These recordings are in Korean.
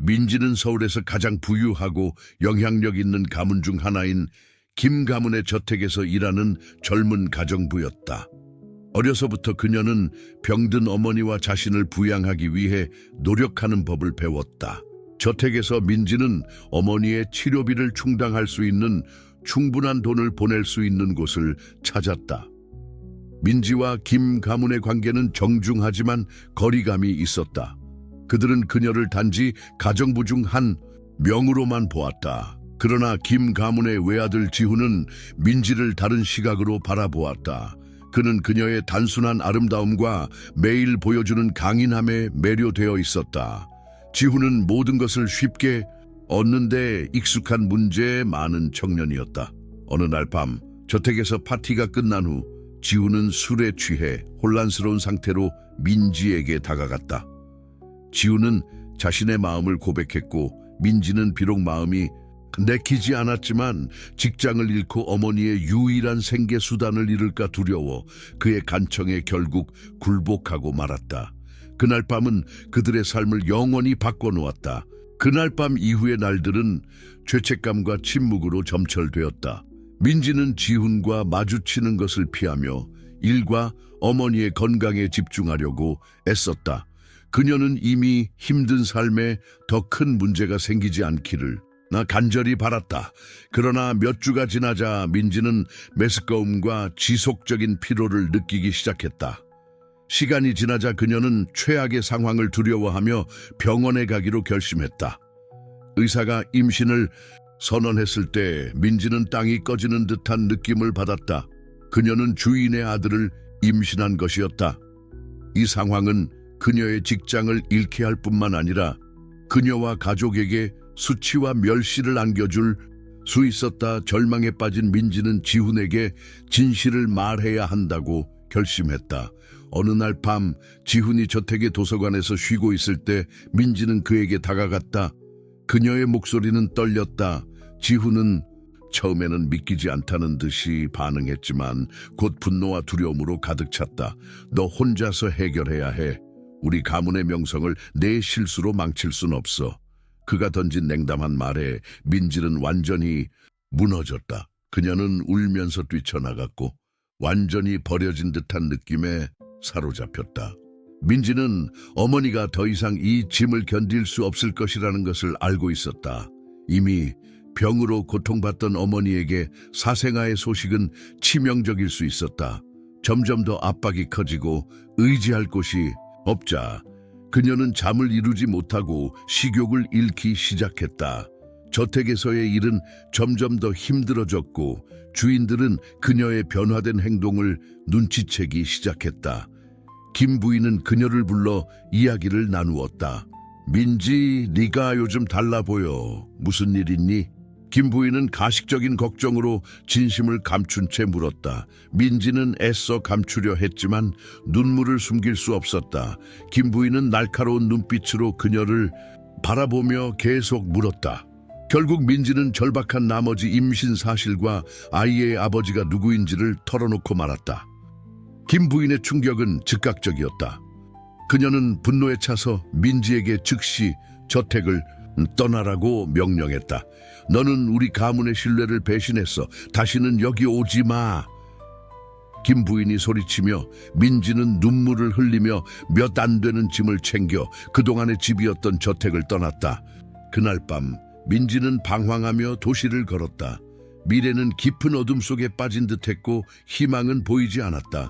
민지는 서울에서 가장 부유하고 영향력 있는 가문 중 하나인 김 가문의 저택에서 일하는 젊은 가정부였다. 어려서부터 그녀는 병든 어머니와 자신을 부양하기 위해 노력하는 법을 배웠다. 저택에서 민지는 어머니의 치료비를 충당할 수 있는 충분한 돈을 보낼 수 있는 곳을 찾았다. 민지와 김 가문의 관계는 정중하지만 거리감이 있었다. 그들은 그녀를 단지 가정부 중 한 명으로만 보았다. 그러나 김 가문의 외아들 지훈은 민지를 다른 시각으로 바라보았다. 그는 그녀의 단순한 아름다움과 매일 보여주는 강인함에 매료되어 있었다. 지훈은 모든 것을 쉽게 얻는데 익숙한 문제에 많은 청년이었다. 어느 날 밤 저택에서 파티가 끝난 후 지훈은 술에 취해 혼란스러운 상태로 민지에게 다가갔다. 지훈은 자신의 마음을 고백했고 민지는 비록 마음이 내키지 않았지만 직장을 잃고 어머니의 유일한 생계 수단을 잃을까 두려워 그의 간청에 결국 굴복하고 말았다. 그날 밤은 그들의 삶을 영원히 바꿔놓았다. 그날 밤 이후의 날들은 죄책감과 침묵으로 점철되었다. 민지는 지훈과 마주치는 것을 피하며 일과 어머니의 건강에 집중하려고 애썼다. 그녀는 이미 힘든 삶에 더 큰 문제가 생기지 않기를 나 간절히 바랐다. 그러나 몇 주가 지나자 민지는 메스꺼움과 지속적인 피로를 느끼기 시작했다. 시간이 지나자 그녀는 최악의 상황을 두려워하며 병원에 가기로 결심했다. 의사가 임신을 선언했을 때 민지는 땅이 꺼지는 듯한 느낌을 받았다. 그녀는 주인의 아들을 임신한 것이었다. 이 상황은 그녀의 직장을 잃게 할 뿐만 아니라 그녀와 가족에게 수치와 멸시를 안겨줄 수 있었다. 절망에 빠진 민지는 지훈에게 진실을 말해야 한다고 결심했다. 어느 날 밤 지훈이 저택의 도서관에서 쉬고 있을 때 민지는 그에게 다가갔다. 그녀의 목소리는 떨렸다. 지훈은 처음에는 믿기지 않다는 듯이 반응했지만 곧 분노와 두려움으로 가득 찼다. 너 혼자서 해결해야 해. 우리 가문의 명성을 내 실수로 망칠 순 없어. 그가 던진 냉담한 말에 민지는 완전히 무너졌다. 그녀는 울면서 뛰쳐나갔고 완전히 버려진 듯한 느낌에 사로잡혔다. 민지는 어머니가 더 이상 이 짐을 견딜 수 없을 것이라는 것을 알고 있었다. 이미 병으로 고통받던 어머니에게 사생아의 소식은 치명적일 수 있었다. 점점 더 압박이 커지고 의지할 곳이 없자 그녀는 잠을 이루지 못하고 식욕을 잃기 시작했다. 저택에서의 일은 점점 더 힘들어졌고 주인들은 그녀의 변화된 행동을 눈치채기 시작했다. 김 부인은 그녀를 불러 이야기를 나누었다. 민지, 네가 요즘 달라 보여. 무슨 일 있니? 김 부인은 가식적인 걱정으로 진심을 감춘 채 물었다. 민지는 애써 감추려 했지만 눈물을 숨길 수 없었다. 김 부인은 날카로운 눈빛으로 그녀를 바라보며 계속 물었다. 결국 민지는 절박한 나머지 임신 사실과 아이의 아버지가 누구인지를 털어놓고 말았다. 김 부인의 충격은 즉각적이었다. 그녀는 분노에 차서 민지에게 즉시 저택을 떠나라고 명령했다. 너는 우리 가문의 신뢰를 배신했어. 다시는 여기 오지 마. 김 부인이 소리치며 민지는 눈물을 흘리며 몇 안 되는 짐을 챙겨 그동안의 집이었던 저택을 떠났다. 그날 밤 민지는 방황하며 도시를 걸었다. 미래는 깊은 어둠 속에 빠진 듯했고 희망은 보이지 않았다.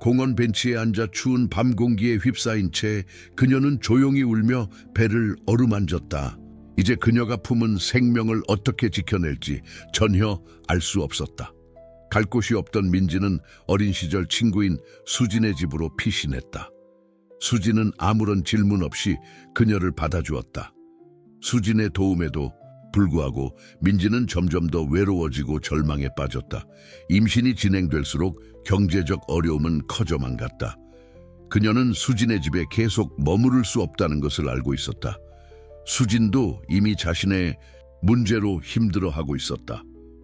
공원 벤치에 앉아 추운 밤 공기에 휩싸인 채 그녀는 조용히 울며 배를 어루만졌다. 이제 그녀가 품은 생명을 어떻게 지켜낼지 전혀 알 수 없었다. 갈 곳이 없던 민지는 어린 시절 친구인 수진의 집으로 피신했다. 수진은 아무런 질문 없이 그녀를 받아주었다. 수진의 도움에도 불구하고 민지는 점점 더 외로워지고 절망에 빠졌다. 임신이 진행될수록 경제적 어려움은 커져만 갔다. 그녀는 수진의 집에 계속 머무를 수 없다는 것을 알고 있었다. 수진도 이미 자신의 문제로 힘들어하고 있었다.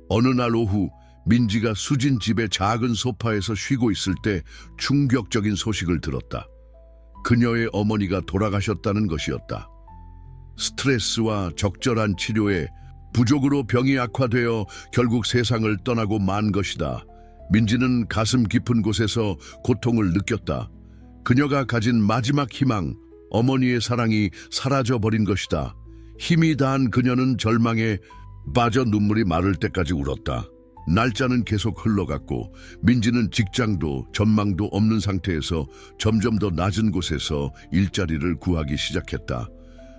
어느 날 오후 민지가 수진 집의 작은 소파에서 쉬고 있을 때 충격적인 소식을 들었다. 그녀의 어머니가 돌아가셨다는 것이었다. 스트레스와 적절한 치료에 부족으로 병이 악화되어 결국 세상을 떠나고 만 것이다. 민지는 가슴 깊은 곳에서 고통을 느꼈다. 그녀가 가진 마지막 희망, 어머니의 사랑이 사라져 버린 것이다. 힘이 다한 그녀는 절망에 빠져 눈물이 마를 때까지 울었다. 날짜는 계속 흘러갔고 민지는 직장도 전망도 없는 상태에서 점점 더 낮은 곳에서 일자리를 구하기 시작했다.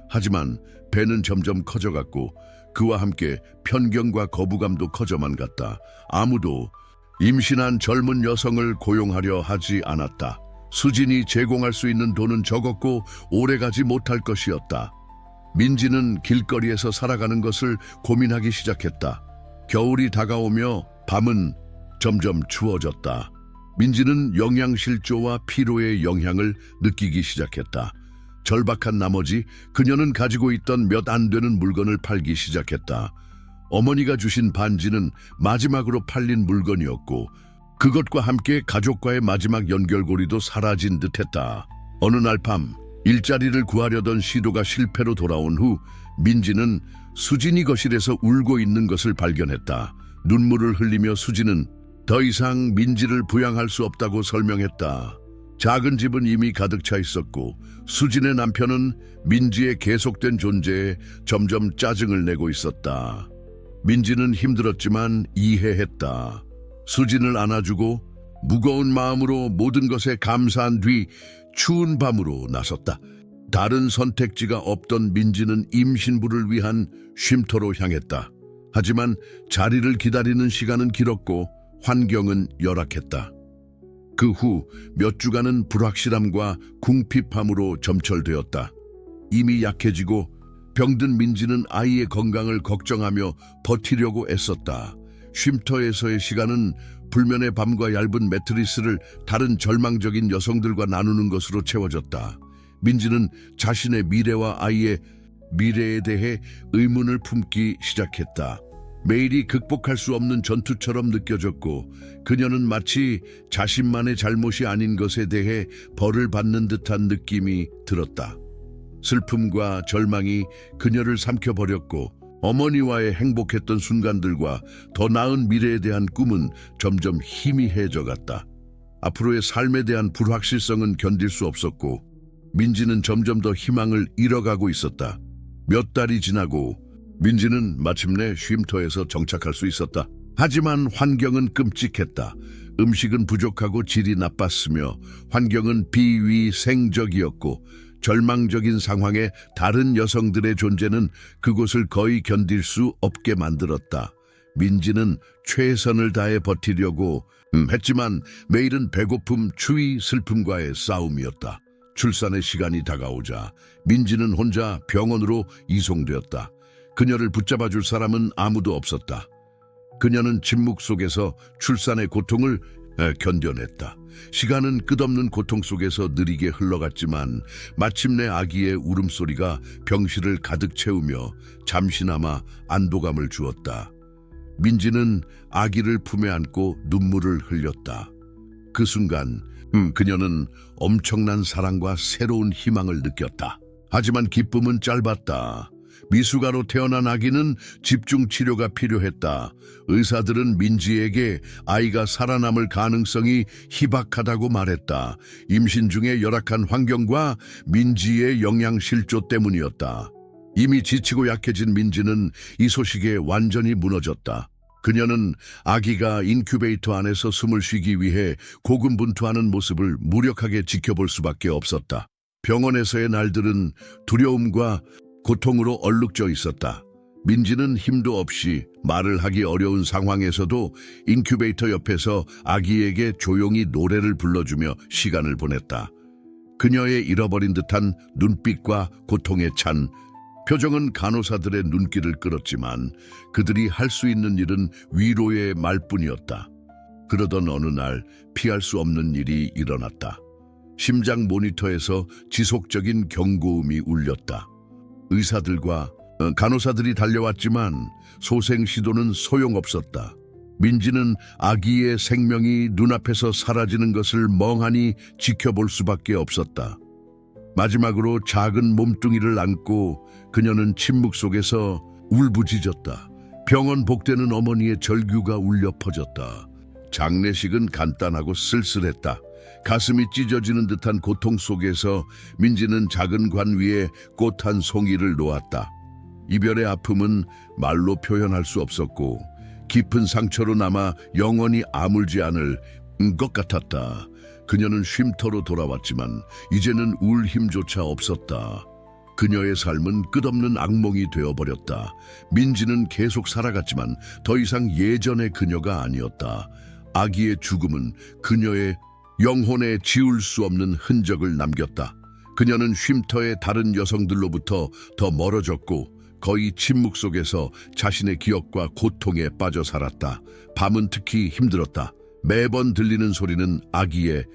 하지만 배는 점점 커져갔고 그와 함께 편견과 거부감도 커져만 갔다. 아무도 임신한 젊은 여성을 고용하려 하지 않았다. 수진이 제공할 수 있는 돈은 적었고 오래가지 못할 것이었다. 민지는 길거리에서 살아가는 것을 고민하기 시작했다. 겨울이 다가오며 밤은 점점 추워졌다. 민지는 영양실조와 피로의 영향을 느끼기 시작했다. 절박한 나머지 그녀는 가지고 있던 몇 안 되는 물건을 팔기 시작했다. 어머니가 주신 반지는 마지막으로 팔린 물건이었고 그것과 함께 가족과의 마지막 연결고리도 사라진 듯했다. 어느 날 밤 일자리를 구하려던 시도가 실패로 돌아온 후 민지는 수진이 거실에서 울고 있는 것을 발견했다. 눈물을 흘리며 수진은 더 이상 민지를 부양할 수 없다고 설명했다. 작은 집은 이미 가득 차 있었고 수진의 남편은 민지의 계속된 존재에 점점 짜증을 내고 있었다. 민지는 힘들었지만 이해했다. 수진을 안아주고 무거운 마음으로 모든 것에 감사한 뒤 추운 밤으로 나섰다. 다른 선택지가 없던 민지는 임신부를 위한 쉼터로 향했다. 하지만 자리를 기다리는 시간은 길었고 환경은 열악했다. 그 후 몇 주간은 불확실함과 궁핍함으로 점철되었다. 이미 약해지고 병든 민지는 아이의 건강을 걱정하며 버티려고 애썼다. 쉼터에서의 시간은 불면의 밤과 얇은 매트리스를 다른 절망적인 여성들과 나누는 것으로 채워졌다. 민지는 자신의 미래와 아이의 미래에 대해 의문을 품기 시작했다. 매일이 극복할 수 없는 전투처럼 느껴졌고 그녀는 마치 자신만의 잘못이 아닌 것에 대해 벌을 받는 듯한 느낌이 들었다. 슬픔과 절망이 그녀를 삼켜버렸고 어머니와의 행복했던 순간들과 더 나은 미래에 대한 꿈은 점점 희미해져 갔다. 앞으로의 삶에 대한 불확실성은 견딜 수 없었고 민지는 점점 더 희망을 잃어가고 있었다. 몇 달이 지나고 민지는 마침내 쉼터에서 정착할 수 있었다. 하지만 환경은 끔찍했다. 음식은 부족하고 질이 나빴으며 환경은 비위생적이었고 절망적인 상황에 다른 여성들의 존재는 그곳을 거의 견딜 수 없게 만들었다. 민지는 최선을 다해 버티려고 음, 했지만 매일은 배고픔, 추위, 슬픔과의 싸움이었다. 출산의 시간이 다가오자 민지는 혼자 병원으로 이송되었다. 그녀를 붙잡아 줄 사람은 아무도 없었다. 그녀는 침묵 속에서 출산의 고통을 에, 견뎌냈다. 시간은 끝없는 고통 속에서 느리게 흘러갔지만 마침내 아기의 울음소리가 병실을 가득 채우며 잠시나마 안도감을 주었다. 민지는 아기를 품에 안고 눈물을 흘렸다. 그 순간 음, 그녀는 엄청난 사랑과 새로운 희망을 느꼈다. 하지만 기쁨은 짧았다. 미숙아로 태어난 아기는 집중 치료가 필요했다. 의사들은 민지에게 아이가 살아남을 가능성이 희박하다고 말했다. 임신 중의 열악한 환경과 민지의 영양 실조 때문이었다. 이미 지치고 약해진 민지는 이 소식에 완전히 무너졌다. 그녀는 아기가 인큐베이터 안에서 숨을 쉬기 위해 고군분투하는 모습을 무력하게 지켜볼 수밖에 없었다. 병원에서의 날들은 두려움과 고통으로 얼룩져 있었다. 민지는 힘도 없이 말을 하기 어려운 상황에서도 인큐베이터 옆에서 아기에게 조용히 노래를 불러주며 시간을 보냈다. 그녀의 잃어버린 듯한 눈빛과 고통에 찬 표정은 간호사들의 눈길을 끌었지만 그들이 할 수 있는 일은 위로의 말뿐이었다. 그러던 어느 날 피할 수 없는 일이 일어났다. 심장 모니터에서 지속적인 경고음이 울렸다. 의사들과 어, 간호사들이 달려왔지만 소생 시도는 소용없었다. 민지는 아기의 생명이 눈앞에서 사라지는 것을 멍하니 지켜볼 수밖에 없었다. 마지막으로 작은 몸뚱이를 안고 그녀는 침묵 속에서 울부짖었다. 병원 복되는 어머니의 절규가 울려 퍼졌다. 장례식은 간단하고 쓸쓸했다. 가슴이 찢어지는 듯한 고통 속에서 민지는 작은 관 위에 꽃 한 송이를 놓았다. 이별의 아픔은 말로 표현할 수 없었고 깊은 상처로 남아 영원히 아물지 않을 것 같았다. 그녀는 쉼터로 돌아왔지만 이제는 울 힘조차 없었다. 그녀의 삶은 끝없는 악몽이 되어버렸다. 민지는 계속 살아갔지만 더 이상 예전의 그녀가 아니었다. 아기의 죽음은 그녀의 영혼에 지울 수 없는 흔적을 남겼다. 그녀는 쉼터의 다른 여성들로부터 더 멀어졌고 거의 침묵 속에서 자신의 기억과 고통에 빠져 살았다. 밤은 특히 힘들었다. 매번 들리는 소리는 아기의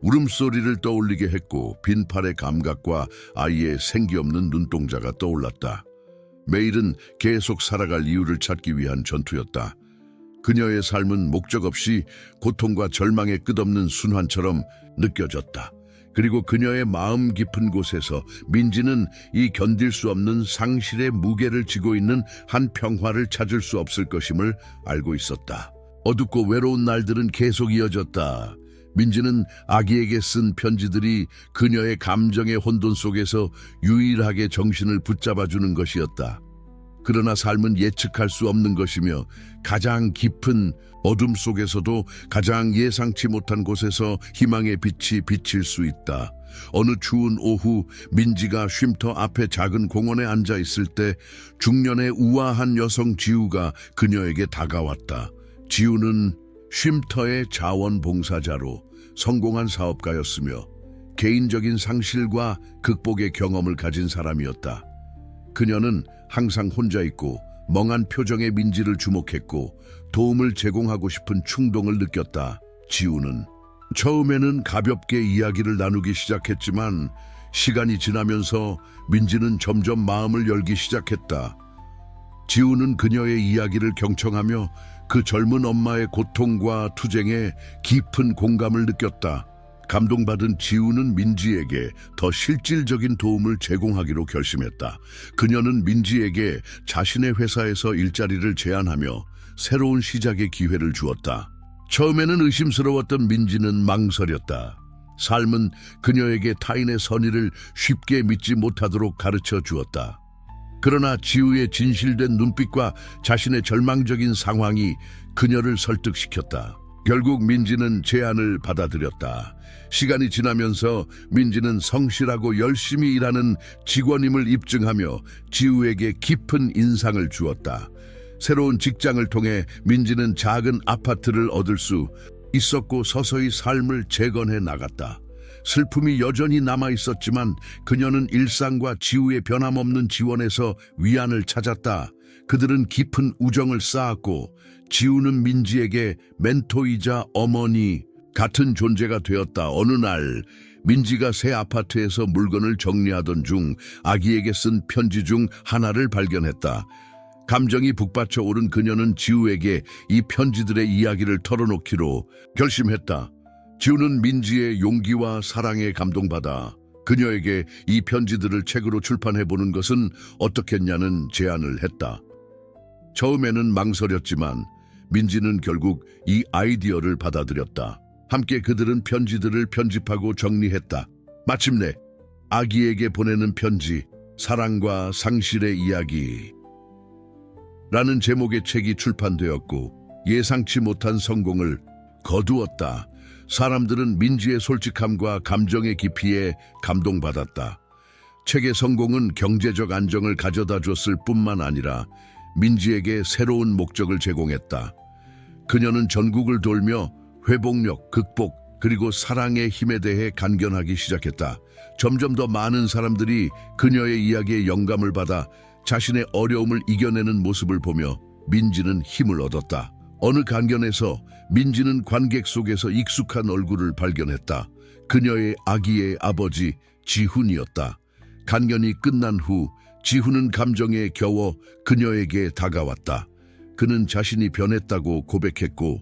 울음소리를 떠올리게 했고 빈팔의 감각과 아이의 생기 없는 눈동자가 떠올랐다. 매일은 계속 살아갈 이유를 찾기 위한 전투였다. 그녀의 삶은 목적 없이 고통과 절망의 끝없는 순환처럼 느껴졌다. 그리고 그녀의 마음 깊은 곳에서 민지는 이 견딜 수 없는 상실의 무게를 지고 있는 한 평화를 찾을 수 없을 것임을 알고 있었다. 어둡고 외로운 날들은 계속 이어졌다. 민지는 아기에게 쓴 편지들이 그녀의 감정의 혼돈 속에서 유일하게 정신을 붙잡아주는 것이었다. 그러나 삶은 예측할 수 없는 것이며 가장 깊은 어둠 속에서도 가장 예상치 못한 곳에서 희망의 빛이 비칠 수 있다. 어느 추운 오후 민지가 쉼터 앞에 작은 공원에 앉아 있을 때 중년의 우아한 여성 지우가 그녀에게 다가왔다. 지우는 쉼터의 자원봉사자로 성공한 사업가였으며 개인적인 상실과 극복의 경험을 가진 사람이었다. 그녀는 항상 혼자 있고 멍한 표정의 민지를 주목했고 도움을 제공하고 싶은 충동을 느꼈다. 지우는 처음에는 가볍게 이야기를 나누기 시작했지만 시간이 지나면서 민지는 점점 마음을 열기 시작했다. 지우는 그녀의 이야기를 경청하며 그 젊은 엄마의 고통과 투쟁에 깊은 공감을 느꼈다. 감동받은 지우는 민지에게 더 실질적인 도움을 제공하기로 결심했다. 그녀는 민지에게 자신의 회사에서 일자리를 제안하며 새로운 시작의 기회를 주었다. 처음에는 의심스러웠던 민지는 망설였다. 삶은 그녀에게 타인의 선의를 쉽게 믿지 못하도록 가르쳐 주었다. 그러나 지우의 진실된 눈빛과 자신의 절망적인 상황이 그녀를 설득시켰다. 결국 민지는 제안을 받아들였다. 시간이 지나면서 민지는 성실하고 열심히 일하는 직원임을 입증하며 지우에게 깊은 인상을 주었다. 새로운 직장을 통해 민지는 작은 아파트를 얻을 수 있었고 서서히 삶을 재건해 나갔다. 슬픔이 여전히 남아 있었지만 그녀는 일상과 지우의 변함없는 지원에서 위안을 찾았다. 그들은 깊은 우정을 쌓았고 지우는 민지에게 멘토이자 어머니 같은 존재가 되었다. 어느 날 민지가 새 아파트에서 물건을 정리하던 중 아기에게 쓴 편지 중 하나를 발견했다. 감정이 북받쳐 오른 그녀는 지우에게 이 편지들의 이야기를 털어놓기로 결심했다. 지우는 민지의 용기와 사랑에 감동받아 그녀에게 이 편지들을 책으로 출판해보는 것은 어떻겠냐는 제안을 했다. 처음에는 망설였지만 민지는 결국 이 아이디어를 받아들였다. 함께 그들은 편지들을 편집하고 정리했다. 마침내 아기에게 보내는 편지, 사랑과 상실의 이야기. 라는 제목의 책이 출판되었고 예상치 못한 성공을 거두었다. 사람들은 민지의 솔직함과 감정의 깊이에 감동받았다. 책의 성공은 경제적 안정을 가져다 줬을 뿐만 아니라 민지에게 새로운 목적을 제공했다. 그녀는 전국을 돌며 회복력, 극복, 그리고 사랑의 힘에 대해 간견하기 시작했다. 점점 더 많은 사람들이 그녀의 이야기에 영감을 받아 자신의 어려움을 이겨내는 모습을 보며 민지는 힘을 얻었다. 어느 강연에서 민지는 관객 속에서 익숙한 얼굴을 발견했다. 그녀의 아기의 아버지 지훈이었다. 간견이 끝난 후 지훈은 감정에 겨워 그녀에게 다가왔다. 그는 자신이 변했다고 고백했고